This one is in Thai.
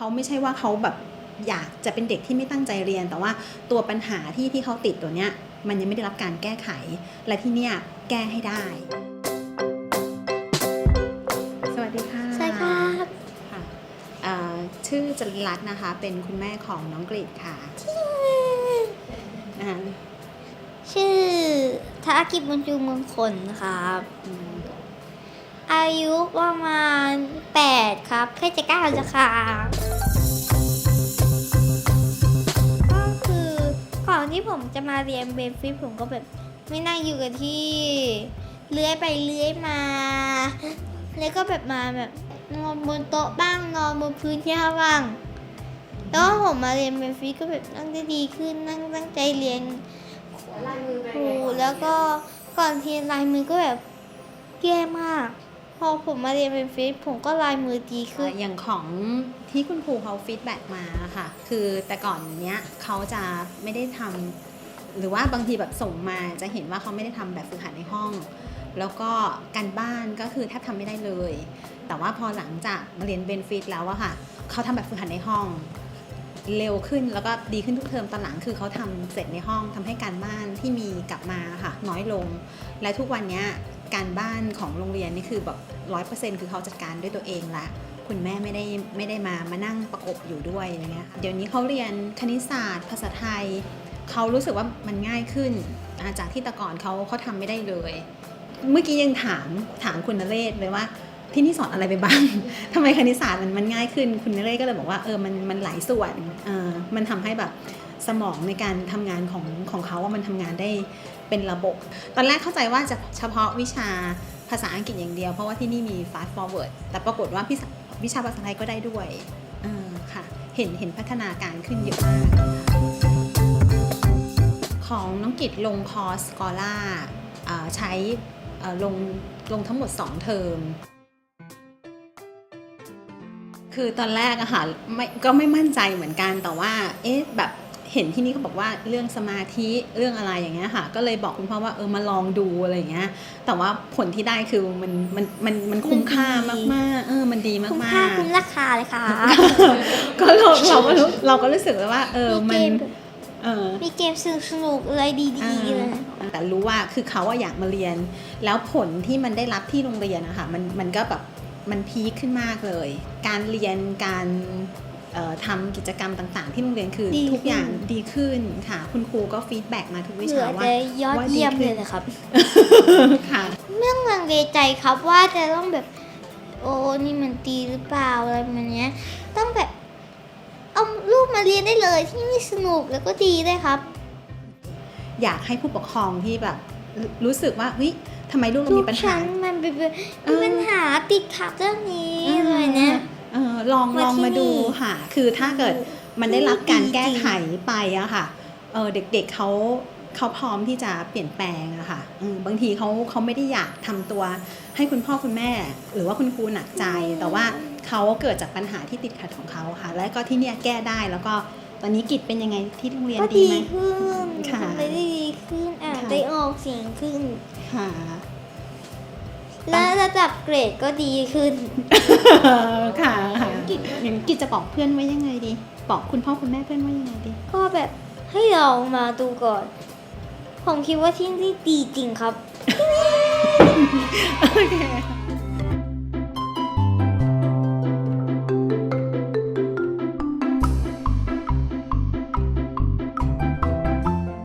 เขาไม่ใช่ว่าเขาแบบอยากจะเป็นเด็กที่ไม่ตั้งใจเรียน แต่ว่าตัวปัญหาที่ที่เขาติดตัวเนี้ยมันยังไม่ได้รับการแก้ไข และที่เนี่ยแก้ให้ได้ สวัสดีค่ะใช่ครับค่ะเอ่อชื่อจริรัตน์นะคะ เป็นคุณแม่ของน้องกรีดค่ะนะคะชื่อธนกิจบุญจูเมืองคลครับ อืม อายุประมาณ 8 ครับแค่จะเก้าจะค่ะก็คือก่อนที่ผมจะมาเรียนเบฟิตผมก็แบบไม่นั่งอยู่กับที่เลื้อยไปเลื้อยมา แล้วก็แบบมาแบบนอนบนโต๊ะบ้างนอนบนพื้นหญ้าบ้างแล้วผมมาเรียนเบฟิตก็แบบนั่งได้ดีขึ้นนั่งตั้งใจเรียนครูแล้วก็ก่อนเรียนลายมือก็แบบแย่มาก พอผมมาเรียนเป็นฟิตผมก็ลายมือดีขึ้น อย่างของที่คุณครูเขาฟีดแบ็มาค่ะ คือแต่ก่อนเนี้ยเขาจะไม่ได้ทำหรือว่าบางทีแบบส่งมาจะเห็นว่าเขาไม่ได้ทำแบบฝึกหัดในห้อง แล้วก็การบ้านก็คือแทบทำไม่ได้เลย แต่ว่าพอหลังจากมาเรียนเบนฟิตแล้วอะค่ะเขาทำแบบฝึกหัดในห้องเร็วขึ้นแล้วก็ดีขึ้นทุกเทอมตอนหลังคือเขาทำเสร็จในห้องทำให้การบ้านที่มีกลับมาค่ะน้อยลง และทุกวันเนี้ย การบ้านของโรงเรียนนี่คือแบบร้อยเปอร์เซ็นต์คือเขาจัดการด้วยตัวเองละคุณแม่ไม่ได้ไม่ได้มามานั่งประกบอยู่ด้วยอย่างเงี้ยเดี๋ยวนี้เขาเรียนคณิตศาสตร์ ภาษาไทยเขารู้สึกว่ามันง่ายขึ้นจากที่แต่ก่อนเขาเขาทำไม่ได้เลย เมื่อกี้ยังถามถามคุณนเรศเลยว่า ที่นี่สอนอะไรไปบ้างทำไมคณิตศาสตร์มันมันง่ายขึ้น คุณนเรศก็เลยบอกว่าเออมันมันหลายส่วนเออมันทำให้แบบสมองในการทำงานของของเขาว่ามันทำงานได้เป็นระบบ ตอนแรกเข้าใจว่าจะเฉพาะวิชาภาษาอังกฤษอย่างเดียว เพราะว่าที่นี่มี fast forward แต่ปรากฏว่าพิสวิชาภาษาไทยก็ได้ด้วยเออค่ะ เห็นเห็นพัฒนาการขึ้นเยอะมากของน้องกิจลงคอร์สกอล่าใช้อ่อลงลงทั้งหมด 2 เทอม คือตอนแรกอะค่ะไม่ก็ไม่มั่นใจเหมือนกันแต่ว่า เอ๊ะแบบเห็นที่นี่เขาบอกว่าเรื่องสมาธิเรื่องอะไรอย่างเงี้ยค่ะ ก็เลยบอกคุณพ่อว่าเออมาลองดูอะไรอย่างเงี้ย แต่ว่าผลที่ได้คือมันมันมันมันคุ้มค่ามากๆเออมันดีมากๆคุ้มค่าคุ้มราคาเลยค่ะ ก็เราเราก็รู้เราก็รู้สึกเลยว่า เออมีมัเกนมเออ มีเกมสนุกสนุกๆอะไรดีๆเลยอ่าแต่รู้ว่าคือเขาอะอยากมาเรียน แล้วผลที่มันได้รับที่โรงเรียนอะค่ะมันมันก็แบบ มันพีคขึ้นมากเลย การเรียนการเอ่อทำกิจกรรมต่างๆ ที่โรงเรียนคือดีทุกอย่างขึ้นดีขึ้นค่ะ คุณครูก็ฟีดแบ็กมาทุกวิเหลืชาอว่าจะยอดว่าเยี่ยมขึ้เลนยนะครับ ค่ะเรื่องลังเลใจครับว่าจะต้องแบบ โอ้นี่มันตีหรือเปล่าอะไรแบบเนี้ย ต้องแบบเอาลูกมาเรียนได้เลยที่นี่สนุกแล้วก็ดีด้วยครับ อยากให้ผู้ปกครองที่แบบรู้รู้สึกว่าเฮ้ย ทำไมลูกเราลูมีกปัญหาฉันมันเป็นแบบเออมีปัญหาติดขัดเรื่องนี้อะไรเนี่ยเออลองมาลองที่มาดูนี่ค่ะ คือถ้าเกิดมันได้รับการดีจริงแก้ไขไปอะค่ะเออเด็กๆเขาเขาพร้อมที่จะเปลี่ยนแปลงอะค่ะอืมบางทีเขาเขาไม่ได้อยากทำตัวให้คุณพ่อคุณแม่ หรือว่าคุณครูหนักใจ แต่ว่าเขาเกิดจากปัญหาที่ติดขัดของเขาค่ะ แล้วก็ที่เนี่ยแก้ได้แล้วก็ตอนนี้กิจเป็นยังไงที่โรงเรียนก็ดีดีไหมขึ้นค่ะทำไปได้ดีขึ้นอ่านค่ะได้ออกเสียงขึ้น ค่ะและระดับเกรดก็ดีขึ้น ค่ะค่ะอย่างกิจจะบอกเพื่อนไว้ยังไงดี บอกคุณพ่อคุณแม่เพื่อนว่ายังไงดี ก็แบบให้ลองมาดูก่อน ผมคิดว่าที่นี่ดีจริงครับ โอเค